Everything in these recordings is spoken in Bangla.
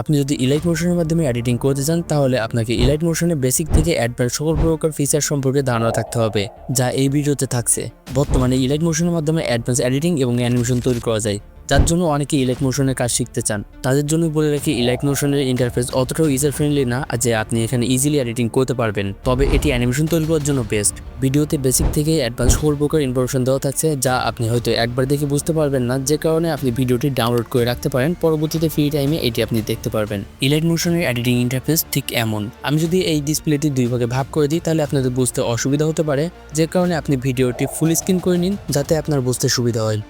আপনি যদি ইলাইট মোশনের মাধ্যমে এডিটিং করতে চান, তাহলে আপনাকে ইলাইট মোশনে বেসিক থেকে অ্যাডভান্স সকল প্রকার ফিচার সম্পর্কে ধারণা থাকতে হবে, যা এই ভিডিওতে থাকছে। বর্তমানে ইলাইট মোশনের মাধ্যমে অ্যাডভান্স এডিটিং এবং অ্যানিমেশন তৈরি করা যায়। যার জন্য অনেকে ইলাইট মোশনের কাজ শিখতে চান। তাদের জন্য বলে রাখি ইলাইট মোশনের ইন্টারফেস অতটাও ইউজার ফ্রেন্ডলি না যে আপনি এখানে ইজিলি এডিটিং করতে পারবেন। তবে এটি অ্যানিমেশন তৈরি করার জন্য বেস্ট ভিডিওতে বেসিক থেকে অ্যাডভান্স সকল প্রকার ইনফরমেশন দেওয়া থাকছে, যা আপনি হয়তো একবার দেখে বুঝতে পারবেন না, যে কারণে আপনি ভিডিওটি ডাউনলোড করে রাখতে পারেন, পরবর্তীতে ফ্রি টাইমে এটি আপনি দেখতে পারবেন। ইলাইট মোশনের এডিটিং ইন্টারফেস ঠিক এমন। আমি যদি এই ডিসপ্লেটি দুই ভাগে ভাগ করে দিই, তাহলে আপনাদের বুঝতে অসুবিধা হতে পারে, যে কারণে আপনি ভিডিওটি ফুল স্ক্রিন করে নিন, যাতে আপনার বুঝতে সুবিধা হয়।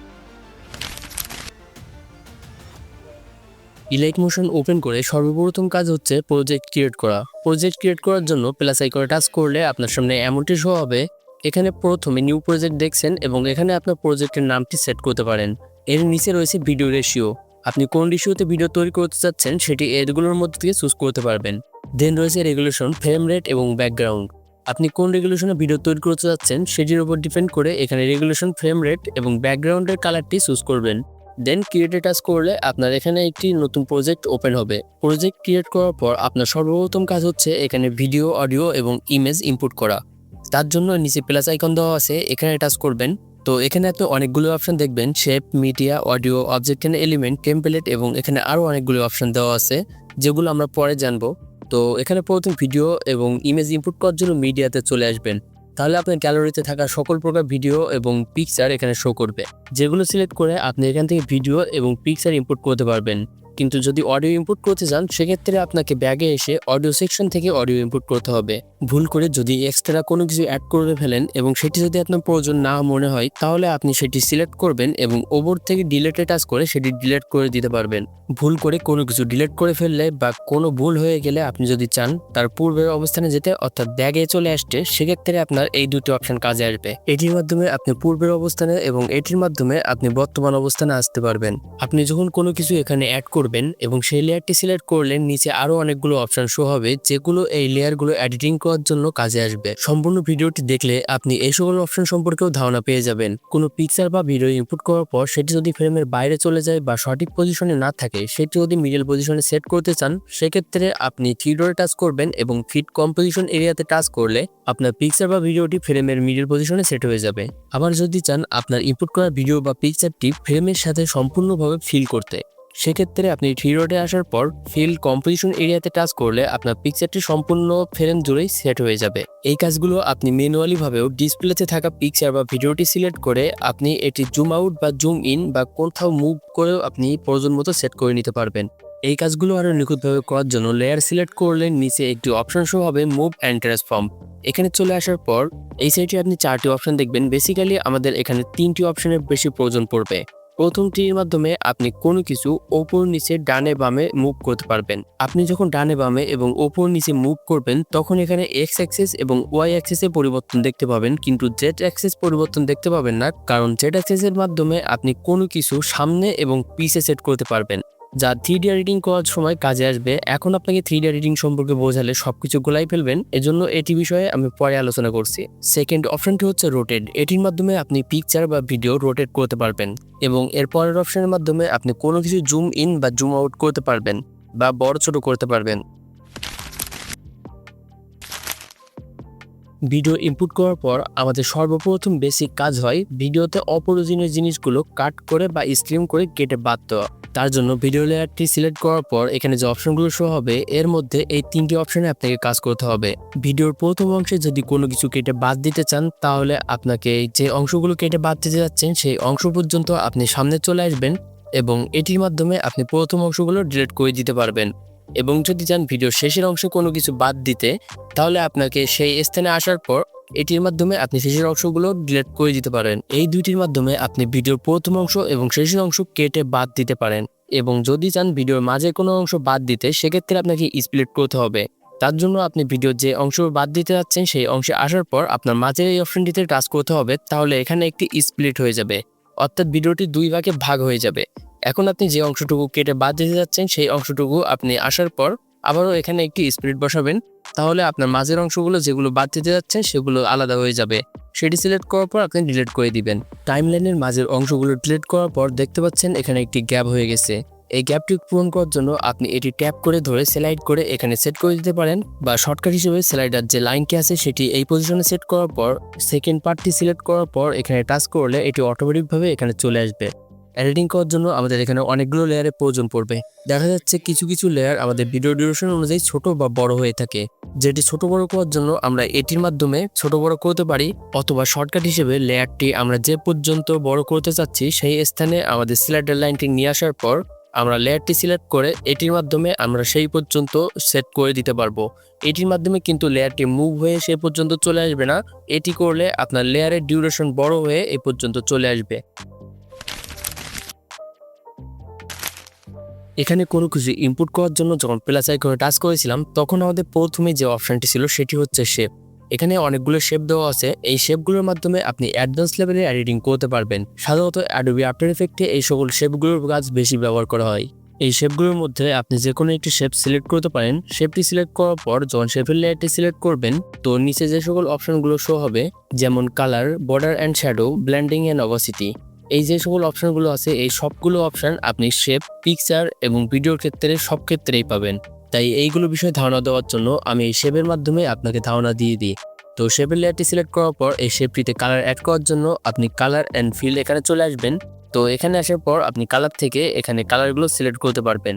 ইলাইট মোশন ওপেন করে সর্বপ্রথম কাজ হচ্ছে প্রজেক্ট ক্রিয়েট করা। প্রজেক্ট ক্রিয়েট করার জন্য প্লাস আইকনে টাচ করলে আপনার সামনে এমনটি শো হবে, এখানে প্রথমে নিউ প্রজেক্ট দেখছেন এবং এখানে আপনার প্রজেক্টের নামটি সেট করতে পারেন। এর নিচে রয়েছে ভিডিও রেশিও আপনি কোন রেশিওতে ভিডিও তৈরি করতে চাচ্ছেন সেটি এগুলোর মধ্যে থেকে চুজ করতে পারবেন। দেন রয়েছে রেগুলেশন ফ্রেম রেট এবং ব্যাকগ্রাউন্ড আপনি কোন রেগুলেশনে ভিডিও তৈরি করতে চাচ্ছেন সেটির উপর ডিপেন্ড করে এখানে রেগুলেশন ফ্রেম রেট এবং ব্যাকগ্রাউন্ডের কালারটি চুজ করবেন। দেন ক্রিয়েটে টাচ করলে আপনার এখানে একটি নতুন প্রজেক্ট ওপেন হবে। প্রজেক্ট ক্রিয়েট করার পর আপনার সর্বপ্রথম কাজ হচ্ছে এখানে ভিডিও অডিও এবং ইমেজ ইনপুট করা। তার জন্য নিচে প্লাস আইকন দেওয়া আছে, এখানে টাচ করবেন। তো এখানে আপনি অনেকগুলো অপশন দেখবেন shape media audio object and element template এবং এখানে আরও অনেকগুলো অপশন দেওয়া আছে, যেগুলো আমরা পরে জানব। তো এখানে প্রথম ভিডিও এবং ইমেজ ইনপুট করার জন্য মিডিয়াতে চলে আসবেন। তাহলে আপনার গ্যালারিতে থাকা সকল প্রকার ভিডিও এবং পিকচার এখানে শো করবে। যেগুলো সিলেক্ট করে আপনি এখান থেকে ভিডিও এবং পিকচার ইম্পোর্ট করতে পারবেন। কিন্তু যদি অডিও ইনপুট করতে চান, সেক্ষেত্রে আপনাকে ব্যাগে এসে অডিও সেকশন থেকে অডিও ইনপুট করতে হবে। ভুল করে যদি এক্সট্রা কোনো কিছু অ্যাড করে ফেলেন এবং সেটি যদি আপনার প্রয়োজন না মনে হয়, তাহলে আপনি সেটি সিলেক্ট করবেন এবং ওপর থেকে ডিলেটে টাচ করে সেটি ডিলেট করে দিতে পারবেন। ভুল করে কোনো কিছু ডিলেট করে ফেললে বা কোনো ভুল হয়ে গেলে আপনি যদি চান, তার পূর্বের অবস্থানে যেতে অর্থাৎ ব্যাগে চলে আসতে, সেক্ষেত্রে আপনার এই দুটি অপশন কাজে আসবে। এটির মাধ্যমে আপনি পূর্বের অবস্থানে এবং এটির মাধ্যমে আপনি বর্তমান অবস্থানে আসতে পারবেন। আপনি যখন কোনো কিছু এখানে অ্যাড করবেন এবং সেই লেয়ারটি সিলেক্ট করলে নিচে আরও অনেকগুলো অপশন শো হবে, যেগুলো এই লেয়ারগুলো এডিটিং করার জন্য কাজে আসবে। সম্পূর্ণ ভিডিওটি দেখলে আপনি এই সকল অপশন সম্পর্কেও ধারণা পেয়ে যাবেন। কোনো পিকচার বা ভিডিও ইনপুট করার পর সেটি যদি ফ্রেমের বাইরে চলে যায় বা সঠিক পজিশনে না থাকে, সেটি যদি মিডল পজিশনে সেট করতে চান, সেক্ষেত্রে আপনি থ্রিডোরে টাচ করবেন এবং ফিট কম্পোজিশন এরিয়াতে টাচ করলে আপনার পিকচার বা ভিডিওটি ফ্রেমের মিডল পজিশনে সেট হয়ে যাবে। আবার যদি চান আপনার ইনপুট করা ভিডিও বা পিকচারটি ফ্রেমের সাথে সম্পূর্ণভাবে ফিল করতে। সেক্ষেত্রে আপনি থ্রি রোডে আসার পর ফিল কম্পোজিশন এরিয়াতে টাচ করলে আপনার পিকচারটি সম্পূর্ণ ফ্রেম জুড়েই সেট হয়ে যাবে। এই কাজগুলো আপনি ম্যানুয়ালি ভাবেও ডিসপ্লেতে থাকা পিকচার বা ভিডিওটি সিলেক্ট করে আপনি এটি জুম আউট বা জুম ইন বা কোথাও মুভ করেও আপনি প্রয়োজন মতো সেট করে নিতে পারবেন। এই কাজগুলো আরও নিখুঁতভাবে করার জন্য লেয়ার সিলেক্ট করলে নিচে একটি অপশন শো হবে মুভ অ্যান্ড ট্রান্সফর্ম এখানে চলে আসার পর এই সাইডে আপনি চারটি অপশন দেখবেন। বেসিক্যালি আমাদের এখানে তিনটি অপশনের বেশি প্রয়োজন পড়বে। প্রথমটির মাধ্যমে আপনি কোনো কিছু ওপর নিচে ডানে বামে মুভ করতে পারবেন। আপনি যখন ডানে বামে এবং ওপর নিচে মুভ করবেন, তখন এখানে এক্স অ্যাক্সেস এবং ওয়াই অ্যাক্সেসে পরিবর্তন দেখতে পাবেন, কিন্তু জেড অ্যাক্সেস পরিবর্তন দেখতে পাবেন না, কারণ জেড অ্যাক্সেসের মাধ্যমে আপনি কোনো কিছু সামনে এবং পিছে সেট করতে পারবেন। যা থ্রি ডি এডিটিং করার সময় কাজে আসবে। এখন আপনাকে থ্রি ডি এডিটিং সম্পর্কে বোঝালে সব কিছু গোলাই ফেলবেন। এজন্য এটি বিষয়ে আমি পরে আলোচনা করছি। সেকেন্ড অপশনটি হচ্ছে রোটেড এটির মাধ্যমে আপনি পিকচার বা ভিডিও রোটেট করতে পারবেন এবং এর পরের অপশনের মাধ্যমে আপনি কোনো কিছু জুম ইন বা জুম আউট করতে পারবেন বা বড় ছোট করতে পারবেন। ভিডিও ইনপুট করার পর আমাদের সর্বপ্রথম বেসিক কাজ হয় ভিডিওতে অপ্রয়োজনীয় জিনিসগুলো কাট করে বা স্ট্রিম করে কেটে বাদ দেওয়া। তার জন্য ভিডিও লেয়ারটি সিলেক্ট করার পর এখানে যে অপশনগুলো শো হবে, এর মধ্যে এই তিনটি অপশনে আপনাকে কাজ করতে হবে। ভিডিওর প্রথম অংশে যদি কোনো কিছু কেটে বাদ দিতে চান, তাহলে আপনাকে যে অংশগুলো কেটে বাদ দিতে যাচ্ছেন, সেই অংশ পর্যন্ত আপনি সামনে চলে আসবেন এবং এটির মাধ্যমে আপনি প্রথম অংশগুলো ডিলিট করে দিতে পারবেন। এবং যদি চান ভিডিওর শেষের অংশ কোনো কিছু বাদ দিতে, তাহলে আপনাকে সেই স্থানে আসার পর এটির মাধ্যমে আপনি শেষের অংশগুলো ডিলিট করে দিতে পারেন। এই দুইটির মাধ্যমে আপনি ভিডিওর প্রথম অংশ এবং শেষের অংশ কেটে বাদ দিতে পারেন এবং যদি চান ভিডিওর মাঝে কোনো অংশ বাদ দিতে, সেক্ষেত্রে আপনাকে স্প্লিট করতে হবে। তার জন্য আপনি ভিডিওর যে অংশ বাদ দিতে যাচ্ছেন, সেই অংশে আসার পর আপনার মাঝের এই অপশনটিতে টাচ করতে হবে, তাহলে এখানে একটি স্প্লিট হয়ে যাবে। অর্থাৎ ভিডিওটি দুই ভাগে ভাগ হয়ে যাবে। এখন আপনি যে অংশটুকু কেটে বাদ দিতে যাচ্ছেন, সেই অংশটুকু আপনি আসার পর আবারও এখানে একটি স্প্লিট বসাবেন। তাহলে আপনার মাঝের অংশগুলো যেগুলো বাদ দিতে যাচ্ছেন, সেগুলো আলাদা হয়ে যাবে। সেটি সিলেক্ট করার পর আপনি ডিলিট করে দিবেন। টাইমলাইনের মাঝের অংশগুলো ডিলিট করার পর দেখতে পাচ্ছেন এখানে একটি গ্যাপ হয়ে গেছে। এই গ্যাপটি পূরণ করার জন্য আপনি এটি ট্যাপ করে ধরে স্লাইড করে এখানে সেট করে দিতে পারেন বা শর্টকাট হিসেবে স্লাইডার যে লাইনটি আছে, সেটি এই পজিশনে সেট করার পর সেকেন্ড পার্টটি সিলেক্ট করার পর এখানে টাচ করলে এটি অটোমেটিকভাবে এখানে চলে আসবে। এডিটিং করার জন্য আমাদের এখানে অনেকগুলো লেয়ারের প্রয়োজন পড়বে। দেখা যাচ্ছে কিছু কিছু লেয়ার আমাদের ভিডিও ডিউরেশন অনুযায়ী ছোট বা বড় হয়ে থাকে। যেটি ছোট বড় করার জন্য আমরা এটির মাধ্যমে ছোট বড় করতে পারি, অথবা শর্টকাট হিসেবে লেয়ারটি আমরা যে পর্যন্ত বড় করতে চাচ্ছি, সেই স্থানে আমাদের সিলেক্টের লাইনটি নিয়ে আসার পর আমরা লেয়ারটি সিলেক্ট করে এটির মাধ্যমে আমরা সেই পর্যন্ত সেট করে দিতে পারব। এটির মাধ্যমে কিন্তু লেয়ারটি মুভ হয়ে সে পর্যন্ত চলে আসবে না। এটি করলে আপনার লেয়ারের ডিউরেশন বড় হয়ে এ পর্যন্ত চলে আসবে। এখানে কোনো কিছু ইনপুট করার জন্য যখন প্লাস আইকনে টাচ করেছিলাম, তখন আমাদের প্রথমে যে অপশনটি ছিল সেটি হচ্ছে শেপ এখানে অনেকগুলো শেপ দেওয়া আছে। এই শেপগুলোর মাধ্যমে আপনি অ্যাডভান্স লেভেলে এডিটিং করতে পারবেন। সাধারণত অ্যাডোবি আফটার এফেক্টে এই সকল শেপগুলোর কাজ বেশি ব্যবহার করা হয়। এই শেপগুলোর মধ্যে আপনি যে কোনো একটি শেপ সিলেক্ট করতে পারেন। শেপটি সিলেক্ট করার পর যখন শেপের লেয়ারটি সিলেক্ট করবেন, তো নিচে যে সকল অপশনগুলো শো হবে, যেমন colour border and shadow blending and opacity এই যে সকল অপশনগুলো আছে, এই সবগুলো অপশন আপনি শেপ পিকচার এবং ভিডিওর ক্ষেত্রে সব ক্ষেত্রেই পাবেন। তাই এইগুলো বিষয়ে ধারণা দেওয়ার জন্য আমি এই শেপের মাধ্যমে আপনাকে ধারণা দিয়ে দিই। তো শেপের লেয়ারটি সিলেক্ট করার পর এই শেপটিতে কালার অ্যাড করার জন্য আপনি কালার অ্যান্ড ফিল্ড এখানে চলে আসবেন। তো এখানে আসার পর আপনি কালার থেকে এখানে কালারগুলো সিলেক্ট করতে পারবেন।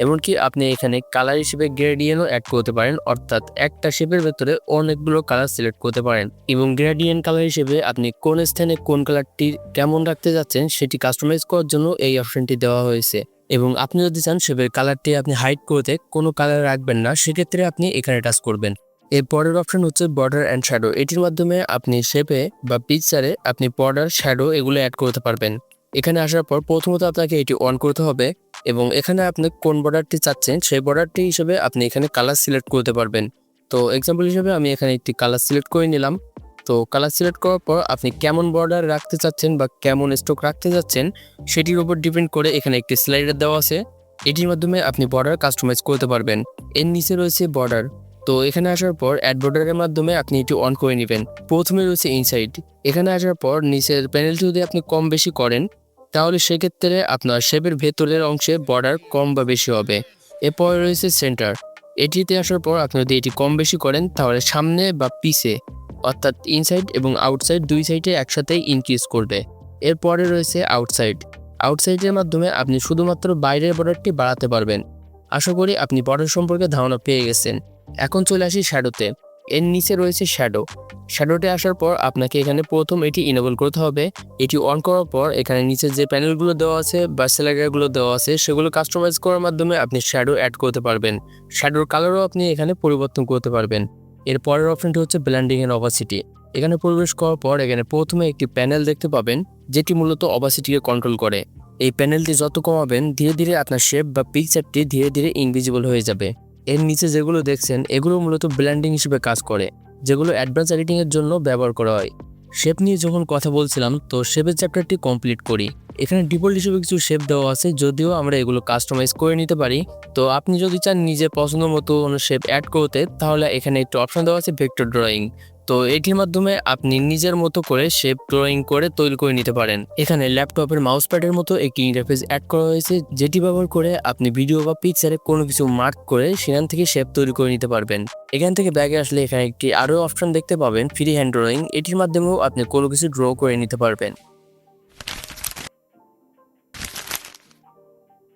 এমনকি আপনি এখানে কালার হিসেবে গ্রেডিয়েন্টও অ্যাড করতে পারেন, অর্থাৎ একটা শেপের ভেতরে অনেকগুলো কালার সিলেক্ট করতে পারেন। এবং গ্রেডিয়েন্ট কালার হিসেবে আপনি কোন স্থানে কোন কালারটি কেমন রাখতে যাচ্ছেন, সেটি কাস্টমাইজ করার জন্য এই অপশনটি দেওয়া হয়েছে। এবং আপনি যদি চান শেপের কালারটি আপনি হাইড করতে কোনো কালার রাখবেন না, সেক্ষেত্রে আপনি এখানে টাচ করবেন। এর পরের অপশন হচ্ছে বর্ডার অ্যান্ড শ্যাডো এটির মাধ্যমে আপনি শেপে বা পিকচারে আপনি বর্ডার শ্যাডো এগুলো অ্যাড করতে পারবেন। এখানে আসার পর প্রথমত আপনাকে এটি অন করতে হবে। এবং এখানে আপনি কোন বর্ডারটি চাচ্ছেন, সেই বর্ডারটি হিসেবে আপনি এখানে কালার সিলেক্ট করতে পারবেন। তো এক্সাম্পল হিসেবে আমি এখানে একটি কালার সিলেক্ট করে নিলাম। তো কালার সিলেক্ট করার পর আপনি কেমন বর্ডার রাখতে চাচ্ছেন বা কেমন স্ট্রোক রাখতে চাচ্ছেন, সেটির উপর ডিপেন্ড করে এখানে একটি স্লাইডার দেওয়া আছে। এটির মাধ্যমে আপনি বর্ডার কাস্টমাইজ করতে পারবেন। এর নিচে রয়েছে বর্ডার তো এখানে আসার পর অ্যাড বর্ডারের মাধ্যমে আপনি এটি অন করে নেবেন। প্রথমে রয়েছে ইনসাইড এখানে আসার পর নিচের প্যানেলটি যদি আপনি কম বেশি করেন তাহলে সেক্ষেত্রে আপনার শেপের ভেতরের অংশে বর্ডার কম বা বেশি হবে। এরপর রয়েছে সেন্টার এটিতে আসার পর আপনি যদি এটি কম বেশি করেন, তাহলে সামনে বা পিছে, অর্থাৎ ইনসাইড এবং আউটসাইড দুই সাইডে একসাথেই ইনক্রিজ করবে। এরপরে রয়েছে আউটসাইড আউটসাইডের মাধ্যমে আপনি শুধুমাত্র বাইরের বর্ডারটি বাড়াতে পারবেন। আশা করি আপনি বর্ডার সম্পর্কে ধারণা পেয়ে গেছেন। এখন চলে আসি শ্যাডোতে এর নিচে রয়েছে শ্যাডো শ্যাডোতে আসার পর আপনাকে এখানে প্রথম এটি ইনেবল করতে হবে। এটি অন করার পর এখানে নিচে যে প্যানেলগুলো দেওয়া আছে বা স্লাইডারগুলো দেওয়া আছে, সেগুলো কাস্টমাইজ করার মাধ্যমে আপনি শ্যাডো অ্যাড করতে পারবেন। শ্যাডোর কালারও আপনি এখানে পরিবর্তন করতে পারবেন। এর পরের অপশনটি হচ্ছে ব্ল্যান্ডিং এন্ড অবাসিটি এখানে প্রবেশ করার পর এখানে প্রথমে একটি প্যানেল দেখতে পাবেন, যেটি মূলত অবাসিটিকে কন্ট্রোল করে। এই প্যানেলটি যত কমাবেন, ধীরে ধীরে আপনার শেপ বা পিকচারটি ধীরে ধীরে ইনভিজিবল হয়ে যাবে। এর নিচে যেগুলো দেখছেন, এগুলো মূলত ব্ল্যান্ডিং হিসেবে কাজ করে। যেগুলো অ্যাডভান্স এডিটিংয়ের জন্য ব্যবহার করা হয়। শেপ নিয়ে যখন কথা বলছিলাম, তো শেপের চ্যাপ্টারটি কমপ্লিট করি। এখানে ডিফল্ট হিসেবে কিছু শেপ দেওয়া আছে, যদিও আমরা এগুলো কাস্টমাইজ করে নিতে পারি। তো আপনি যদি চান নিজের পছন্দ মতো কোনো শেপ অ্যাড করতে, তাহলে এখানে একটু অপশন দেওয়া আছে ভেক্টর ড্রয়িং তো এটির মাধ্যমে আপনি নিজের মতো করে শেপ ড্রয়িং করে তৈরি করে নিতে পারেন। এখানে ল্যাপটপের মাউস প্যাডের মতো একটি ইন্টারফেস অ্যাড করা হয়েছে, যেটি ব্যবহার করে আপনি ভিডিও বা পিকচারে কোনো কিছু মার্ক করে সেখান থেকে শেপ তৈরি করে নিতে পারবেন। এখান থেকে ব্যাগে আসলে এখানে একটি আরও অপশন দেখতে পাবেন ফ্রি হ্যান্ড ড্রয়িং এটির মাধ্যমেও আপনি কোনো কিছু ড্র করে নিতে পারবেন।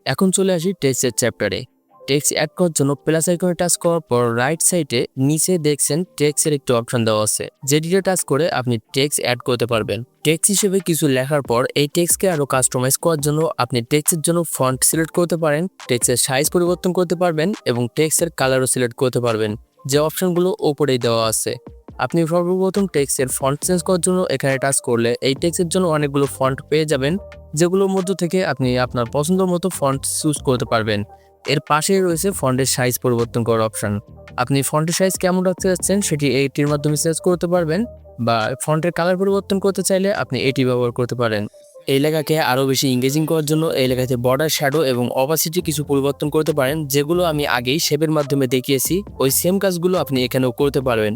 এখন চলে আসি টেক্সটের চ্যাপ্টারে টেক্সট অ্যাড করার জন্য প্লাস আইকনে টাচ করার পর রাইট সাইডে নিচে দেখছেন টেক্সের একটি অপশন দেওয়া আছে যেটিতে টাচ করে আপনি টেক্সট অ্যাড করতে পারবেন। টেক্সট হিসেবে কিছু লেখার পর এই টেক্সটকে আরও কাস্টমাইজ করার জন্য আপনি টেক্সটের জন্য ফন্ট সিলেক্ট করতে পারেন টেক্সটের সাইজ পরিবর্তন করতে পারবেন এবং টেক্সটের কালারও সিলেক্ট করতে পারবেন। যে অপশনগুলো ওপরেই দেওয়া আছে। আপনি সর্বপ্রথম টেক্সটের ফন্ট চেঞ্জ করার জন্য এখানে টাচ করলে এই টেক্সটের জন্য অনেকগুলো ফন্ট পেয়ে যাবেন, যেগুলোর মধ্য থেকে আপনি আপনার পছন্দ মতো ফন্ট চুজ করতে পারবেন। এর পাশেই রয়েছে ফন্টের সাইজ পরিবর্তন করার অপশান আপনি ফন্টের সাইজ কেমন রাখতে চাচ্ছেন সেটি এইটির মাধ্যমে সেজ করতে পারবেন বা ফন্টের কালার পরিবর্তন করতে চাইলে আপনি এটি ব্যবহার করতে পারেন। এই লেখাকে আরও বেশি ইংগেজিং করার জন্য এই লেখাতে বর্ডার শ্যাডো এবং অপাসিটি কিছু পরিবর্তন করতে পারেন, যেগুলো আমি আগেই শেপের মাধ্যমে দেখিয়েছি। ওই সেম কাজগুলো আপনি এখানেও করতে পারবেন।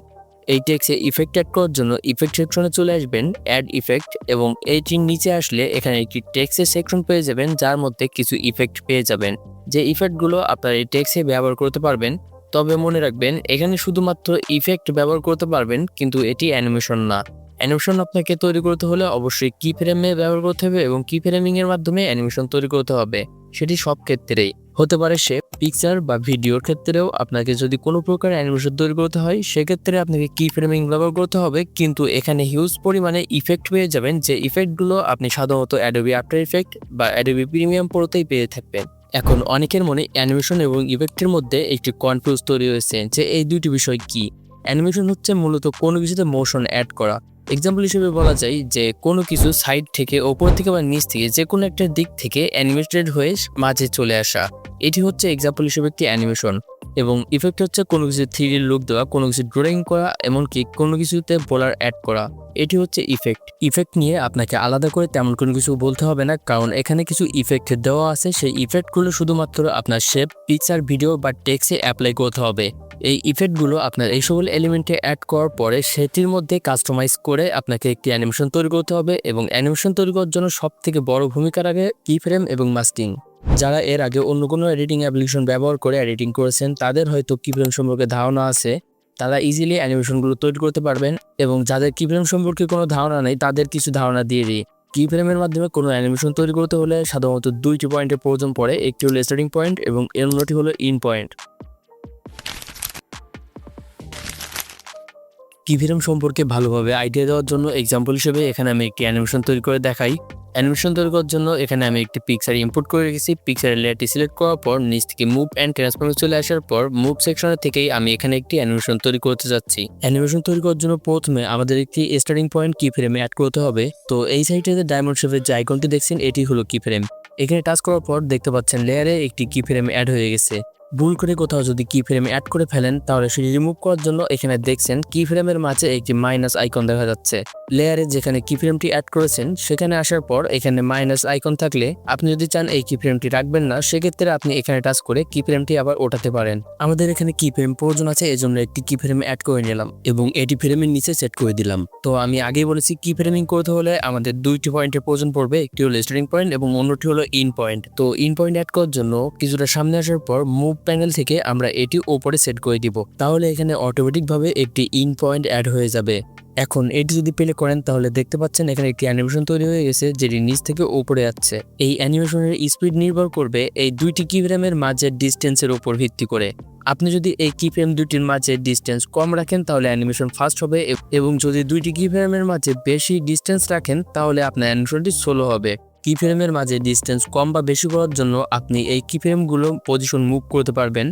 এই টেক্সে ইফেক্ট অ্যাড করার জন্য ইফেক্ট সেকশনে চলে আসবেন অ্যাড ইফেক্ট এবং এইটির নিচে আসলে এখানে একটি টেক্সের সেকশন পেয়ে যাবেন, যার মধ্যে কিছু ইফেক্ট পেয়ে যাবেন। যে ইফেক্টগুলো আপনার এই টেক্সে ব্যবহার করতে পারবেন, তবে মনে রাখবেন, এখানে শুধুমাত্র ইফেক্ট ব্যবহার করতে পারবেন, কিন্তু এটি অ্যানিমেশন না। অ্যানিমেশন আপনাকে তৈরি করতে হলে অবশ্যই কি ফ্রেমে ব্যবহার করতে হবে, এবং কি ফ্রেমিংয়ের মাধ্যমে অ্যানিমেশন তৈরি করতে হবে। সেটি সব ক্ষেত্রেই। হতে পারে সে পিকচার বা ভিডিওর ক্ষেত্রেও আপনাকে যদি কোনো প্রকার অ্যানিমেশন তৈরি করতে হয়, সেক্ষেত্রে আপনাকে কি ফ্রেমিং ব্যবহার করতে হবে। কিন্তু এখানে হিউজ পরিমাণে ইফেক্ট পেয়ে যাবেন, যে ইফেক্টগুলো আপনি সাধারণত অ্যাডোবি আফটার ইফেক্ট বা অ্যাডোবি প্রিমিয়াম প্রোতেই পেয়ে থাকবেন। এখন অনেকের মনে অ্যানিমেশন এবং ইফেক্টের মধ্যে একটি কনফিউজ তৈরি হয়েছে, যে এই দুটি বিষয় কি? অ্যানিমেশন হচ্ছে মূলত কোনো কিছুতে মোশন অ্যাড করা। এক্সাম্পল হিসেবে বলা যায় যে কোনো কিছু সাইড থেকে ওপর থেকে বা নিচ থেকে যে কোনো একটা দিক থেকে অ্যানিমেটেড হয়ে মাঝে চলে আসা। এটি হচ্ছে এক্সাম্পল হিসেবে একটি অ্যানিমেশন এবং ইফেক্ট হচ্ছে কোনো কিছু থ্রি লুক দেওয়া, কোনো কিছু ড্রয়িং করা, এমনকি কোনো কিছুতে বোলার অ্যাড করা। এটি হচ্ছে ইফেক্ট ইফেক্ট নিয়ে আপনাকে আলাদা করে তেমন কোনো কিছু বলতে হবে না, কারণ এখানে কিছু ইফেক্ট দেওয়া আছে। সেই ইফেক্টগুলো শুধুমাত্র আপনার শেপ পিকচার ভিডিও বা টেক্সে অ্যাপ্লাই করতে হবে। এই ইফেক্টগুলো আপনার এই সকল এলিমেন্টে অ্যাড করার পরে সেটির মধ্যে কাস্টমাইজ করে আপনাকে একটি অ্যানিমেশন তৈরি করতে হবে এবং অ্যানিমেশন তৈরি করার জন্য সব থেকে বড় ভূমিকা রাখে কি ফ্রেম এবং মাস্কিং যারা এর আগে অন্য কোনো এডিটিং অ্যাপ্লিকেশন ব্যবহার করে এডিটিং করেছেন, তাদের হয়তো কি ফ্রেম সম্পর্কে ধারণা আছে। তারা ইজিলি অ্যানিমেশনগুলো তৈরি করতে পারবেন এবং যাদের কি ফ্রেম সম্পর্কে কোনো ধারণা নেই, তাদের কিছু ধারণা দিয়ে দিই। কি ফ্রেমের মাধ্যমে কোনো অ্যানিমেশন তৈরি করতে হলে সাধারণত দুইটি পয়েন্টের প্রয়োজন পড়ে, একটি হলো স্টার্টিং পয়েন্ট এবং এর অন্যটি হলো ইন পয়েন্ট কিভিরম সম্পর্কে ভালোভাবে আইডিয়া দেওয়ার জন্য এক্সাম্পল হিসেবে এখানে আমি একটি অ্যানিমেশন তৈরি করে দেখাই। অ্যানিমেশন তৈরি করার জন্য এখানে আমি একটি পিকচার ইনপুট করে রেখেছি। পিকচারের লেয়ারটি সিলেক্ট করার পর নিচ থেকে মুভ অ্যান্ড ট্রান্সফর্মে চলে আসার পর মুভ সেকশনের থেকেই আমি এখানে একটি অ্যানিমেশন তৈরি করতে যাচ্ছি। অ্যানিমেশন তৈরি করার জন্য প্রথমে আমাদের একটি স্টার্টিং পয়েন্ট কি ফ্রেমে অ্যাড করতে হবে। তো এই সাইডে ডায়মন্ড শেপের যে আইকনটি দেখছেন, এটি হলো কি ফ্রেম এখানে টাচ করার পর দেখতে পাচ্ছেন লেয়ারে একটি কি ফ্রেম অ্যাড হয়ে গেছে। ভুল করে কোথাও যদি কি ফ্রেম অ্যাড করে ফেলেন, তাহলে সেটি রিমুভ করার জন্য এখানে দেখছেন কি ফ্রেমের মাঝে একটি মাইনাস আইকন দেখা যাচ্ছে। লেয়ারে যেখানে কি ফ্রেমটি অ্যাড করেছেন, সেখানে আসার পর এখানে মাইনাস আইকন থাকলে আপনি যদি চান এই কি ফ্রেমটি রাখবেন না, সেক্ষেত্রে আপনি এখানে টাচ করে কি ফ্রেমটি আবার ওঠাতে পারেন। আমাদের এখানে কি ফ্রেম প্রয়োজন আছে, এজন্য একটি কি ফ্রেম অ্যাড করে নিলাম এবং এটি ফ্রেমের নিচে সেট করে দিলাম। তো আমি আগেই বলেছি কি ফ্রেমিং করতে হলে আমাদের দুইটি পয়েন্টের প্রয়োজন পড়বে, একটি হলো স্টার্টিং পয়েন্ট এবং অন্যটি হলো ইন পয়েন্ট তো ইন পয়েন্ট অ্যাড করার জন্য কিছুটা সামনে আসার পর মুভ প্যানেল থেকে আমরা এটি ওপরে সেট করে দিব। তাহলে এখানে অটোমেটিকভাবে একটি ইন পয়েন্ট অ্যাড হয়ে যাবে। এখন এটি যদি প্লে করেন, তাহলে দেখতে পাচ্ছেন এখানে একটি অ্যানিমেশন তৈরি হয়ে গেছে, যেটি নিচ থেকে উপরে যাচ্ছে। এই অ্যানিমেশনের স্পিড নির্ভর করবে এই দুইটি কিফ্রেমের মাঝের ডিস্টেন্সের উপর ভিত্তি করে। আপনি যদি এই কি ফ্রেম দুইটির মাঝে ডিস্টেন্স কম রাখেন, তাহলে অ্যানিমেশন ফাস্ট হবে এবং যদি দুইটি কি ফ্রেমের মাঝে বেশি ডিস্টেন্স রাখেন, তাহলে আপনার অ্যানিমেশনটি স্লো হবে। কি ফ্রেমের মাঝে ডিস্টেন্স কম বা বেশি করার জন্য আপনি এই কি ফ্রেমগুলো পজিশন মুভ করতে পারবেন।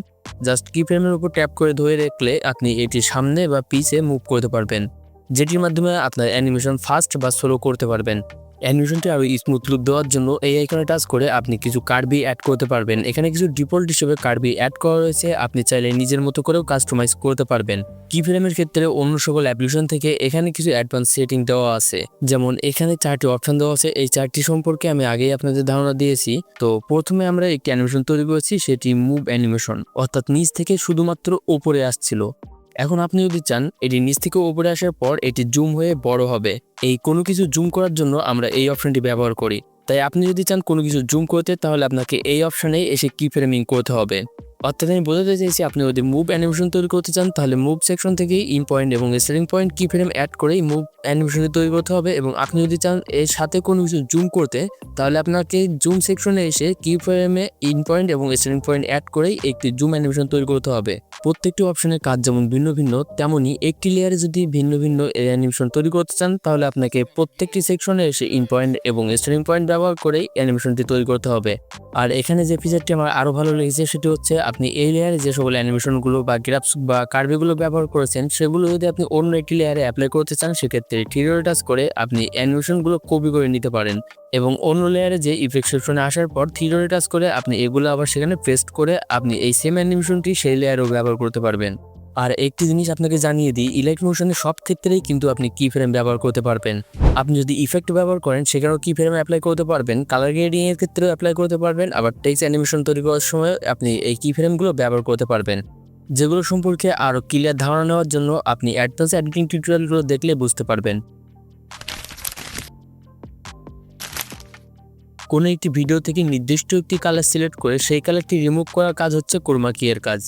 জাস্ট কি ফ্রেমের উপর ট্যাপ করে ধরে রাখলে আপনি এটি সামনে বা পিছে মুভ করতে পারবেন। যেটির মাধ্যমে আপনার অ্যানিমেশন ফাস্ট বা স্লো করতে পারবেন। অ্যানিমেশনটি আরও স্মুথ লুক দেওয়ার জন্য এই আইকনে টাচ করে আপনি কিছু কার্বি অ্যাড করতে পারবেন। এখানে কিছু ডিফল্ট হিসেবে কার্বি অ্যাড করা রয়েছে আপনি চাইলে নিজের মতো করেও কাস্টমাইজ করতে পারবেন। কি ফ্রেমের ক্ষেত্রে অন্য সকল অ্যাপ্লিকেশন থেকে এখানে কিছু অ্যাডভান্স সেটিং দেওয়া আছে। যেমন এখানে চারটি অপশন দেওয়া আছে, এই চারটি সম্পর্কে আমি আগেই আপনাদের ধারণা দিয়েছি। তো প্রথমে আমরা একটি অ্যানিমেশন তৈরি করেছি, সেটি মুভ অ্যানিমেশন অর্থাৎ নিচ থেকে শুধুমাত্র ওপরে আসছিল। এখন আপনি যদি চান, এটি নিচ থেকে উপরে আসার পর এটি জুম হয়ে বড় হবে। এই কোনো কিছু জুম করার জন্য আমরা এই অপশনটি ব্যবহার করি। তাই আপনি যদি চান কোনো কিছু জুম করতে, তাহলে আপনাকে এই অপশনে এসে কি ফ্রেমিং করতে হবে। অর্থাৎ আমি বোঝাতে চাইছি আপনি যদি মুভ অ্যানিমেশন তৈরি করতে চান, তাহলে মুভ সেকশন থেকে ইন পয়েন্ট এবং starting point key frame add করেই মুভ অ্যানিমেশনটি তৈরি করতে হবে এবং আপনি যদি চান এর সাথে কোনো কিছু জুম করতে, তাহলে আপনাকে জুম সেকশনে এসে কি ফ্রেমে ইন পয়েন্ট এবং স্টারিং পয়েন্ট অ্যাড করেই একটি জুম অ্যানিমেশন তৈরি করতে হবে। প্রত্যেকটি অপশনের কাজ যেমন ভিন্ন ভিন্ন তেমনই একটি লেয়ারে যদি ভিন্ন ভিন্ন অ্যানিমেশন তৈরি করতে চান, তাহলে আপনাকে প্রত্যেকটি সেকশনে এসে ইন পয়েন্ট এবং স্টারিং পয়েন্ট ব্যবহার করেই অ্যানিমেশনটি তৈরি করতে হবে। আর এখানে যে ফিচারটি আমার আরও ভালো লেগেছে, সেটি হচ্ছে আপনি এই লেয়ারে যে সকল অ্যানিমেশনগুলো বা গ্রাফস বা কার্ভিগুলো ব্যবহার করেছেন, সেগুলো যদি আপনি অন্য একটি লেয়ারে অ্যাপ্লাই করতে চান, সেক্ষেত্রে টিরিয়র টাচ করে আপনি অ্যানিমেশনগুলো কপি করে নিতে পারেন। এবং অন্য লেয়ারে যে ইফেক্ট সেকশনে আসার পর থিওরি টাচ করে আপনি এগুলো আবার সেখানে পেস্ট করে আপনি এই সেম অ্যানিমেশনটি সেই লেয়ারেও ব্যবহার করতে পারবেন। আর একটি জিনিস আপনাকে জানিয়ে দিই ইলাইট মোশনের সব ক্ষেত্রেই কিন্তু আপনি কি ফ্রেম ব্যবহার করতে পারবেন। আপনি যদি ইফেক্ট ব্যবহার করেন, সেখানেও কি ফ্রেম অ্যাপ্লাই করতে পারবেন কালার গ্রেডিংয়ের ক্ষেত্রেও অ্যাপ্লাই করতে পারবেন, আবার টেক্সট অ্যানিমেশন তৈরি করার সময় আপনি এই কি ফ্রেমগুলো ব্যবহার করতে পারবেন। যেগুলো সম্পর্কে আরও ক্লিয়ার ধারণা নেওয়ার জন্য আপনি অ্যাডভান্স এডিটিং টিউটোরিয়ালগুলো দেখলে বুঝতে পারবেন। কোনো একটি ভিডিও থেকে নির্দিষ্ট একটি কালার সিলেক্ট করে সেই কালারটি রিমুভ করার কাজ হচ্ছে কোরমাকি এর কাজ।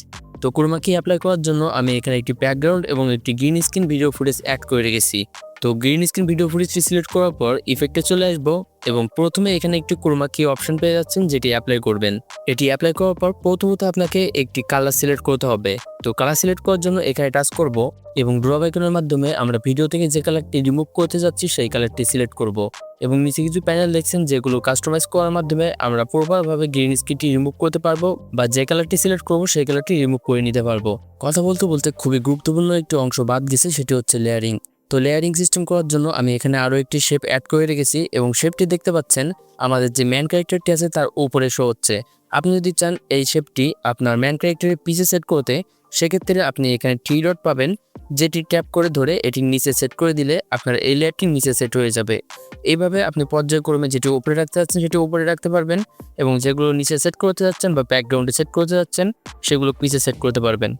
তো কোরমাকি অ্যাপ্লাই করার জন্য আমি এখানে একটি ব্যাকগ্রাউন্ড এবং একটি green screen video footage add করে রেখেছি। তো গ্রিন স্ক্রিন ভিডিও ফুটেজটি সিলেক্ট করার পর ইফেক্টে চলে আসব এবং প্রথমে এখানে একটি কোরমাকি অপশন পেয়ে যাচ্ছেন যেটি অ্যাপ্লাই করবেন। এটি অ্যাপ্লাই করার পর প্রথমত আপনাকে একটি কালার সিলেক্ট করতে হবে। তো কালার সিলেক্ট করার জন্য এখানে টাচ করব এবং ড্রপ আইকনের মাধ্যমে আমরা ভিডিও থেকে যে কালারটি রিমুভ করতে যাচ্ছি সেই কালারটি সিলেক্ট করব। এবং নিচে কিছু প্যানেল দেখছেন যেগুলো কাস্টমাইজ করার মাধ্যমে আমরা প্রপারভাবে গ্রিন স্ক্রিনটি রিমুভ করতে পারব বা যে কালারটি সিলেক্ট করব সেই কালারটি রিমুভ করে নিতে পারব। কথা বলতে বলতে খুবই গুরুত্বপূর্ণ একটি অংশ বাদ গেছে, সেটি হচ্ছে লেয়ারিং তো লেয়ারিং সিস্টেম করার জন্য আমি এখানে আরও একটি শেপ অ্যাড করে রেখেছি এবং শেপটি দেখতে পাচ্ছেন আমাদের যে ম্যান ক্যারেক্টারটি আছে তার উপরে শো হচ্ছে। আপনি যদি চান এই শেপটি আপনার ম্যান ক্যারেক্টারের পিছে সেট করতে সেক্ষেত্রে আপনি এখানে থ্রি ডট পাবেন, যেটি ট্যাপ করে ধরে এটি নিচে সেট করে দিলে আপনার এই লেয়ারটি নিচে সেট হয়ে যাবে। এইভাবে আপনি পর্যায়ক্রমে যেটি উপরে রাখতে চাচ্ছেন সেটি উপরে রাখতে পারবেন এবং যেগুলো নিচে সেট করতে যাচ্ছেন বা ব্যাকগ্রাউন্ডে সেট করতে যাচ্ছেন, সেগুলো নিচে সেট করতে পারবেন।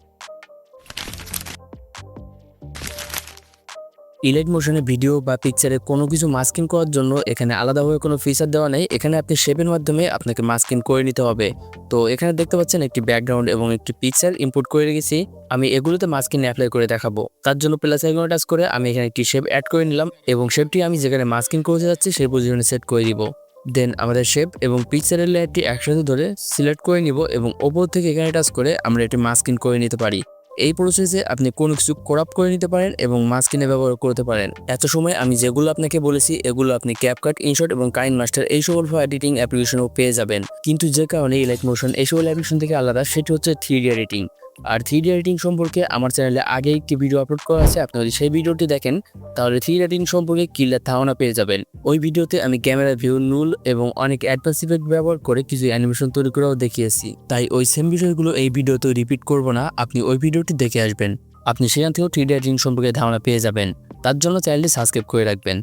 ইলাইট মোশনে ভিডিও বা পিকচারে কোনো কিছু মাস্কিং করার জন্য এখানে আলাদাভাবে কোনো ফিচার দেওয়া নেই। এখানে আপনি শেপের মাধ্যমে আপনাকে মাস্কিং করে নিতে হবে। তো এখানে দেখতে পাচ্ছেন একটি ব্যাকগ্রাউন্ড এবং একটি পিকচার ইম্পোর্ট করে রেখেছি। আমি এগুলোতে মাস্কিং অ্যাপ্লাই করে দেখাবো। তার জন্য প্লাস আইকনে টাচ করে আমি এখানে একটি শেপ অ্যাড করে নিলাম এবং শেপটি আমি যেখানে মাস্কিং করতে যাচ্ছি সেই পজিশনে সেট করে দিব। দেন আমাদের শেপ এবং পিকচারের লেয়ারটি একসাথে ধরে সিলেক্ট করে নিব এবং ওপর থেকে এখানে টাচ করে আমরা এটি মাস্কিং করে নিতে পারি। এই প্রসেসে আপনি কোনো কিছু করাপ করে নিতে পারেন এবং মাস্ক কিনে ব্যবহার করতে পারেন। এত সময় আমি যেগুলো আপনাকে বলেছি, এগুলো আপনি ক্যাপকাট ইনশট এবং কাইন মাস্টার এই সকল এডিটিং অ্যাপ্লিকেশনও পেয়ে যাবেন। কিন্তু যে কারণে ইলাইট মোশন এই সকল অ্যাপ্লিকেশন থেকে আলাদা, সেটি হচ্ছে থ্রি এডিটিং আর থ্রি ডি এডিটিং সম্পর্কে আমার চ্যানেলে আগে একটি ভিডিও আপলোড করা আছে, আপনি যদি সেই ভিডিওটি দেখেন, তাহলে থ্রি ডি এডিটিং সম্পর্কে কিল্লার ধারণা পেয়ে যাবেন। ওই ভিডিওতে আমি ক্যামেরা ভিউ নুল এবং অনেক অ্যাডভান্স ইফেক্ট ব্যবহার করে কিছু অ্যানিমেশন তৈরি করেও দেখিয়েছি। তাই ওই সেম বিষয়গুলো এই ভিডিওতে রিপিট করব না, আপনি ওই ভিডিওটি দেখে আসবেন। আপনি সেখান থেকেও থ্রি ডি এডিটিং সম্পর্কে ধারণা পেয়ে যাবেন। তার জন্য চ্যানেলটি সাবস্ক্রাইব করে রাখবেন।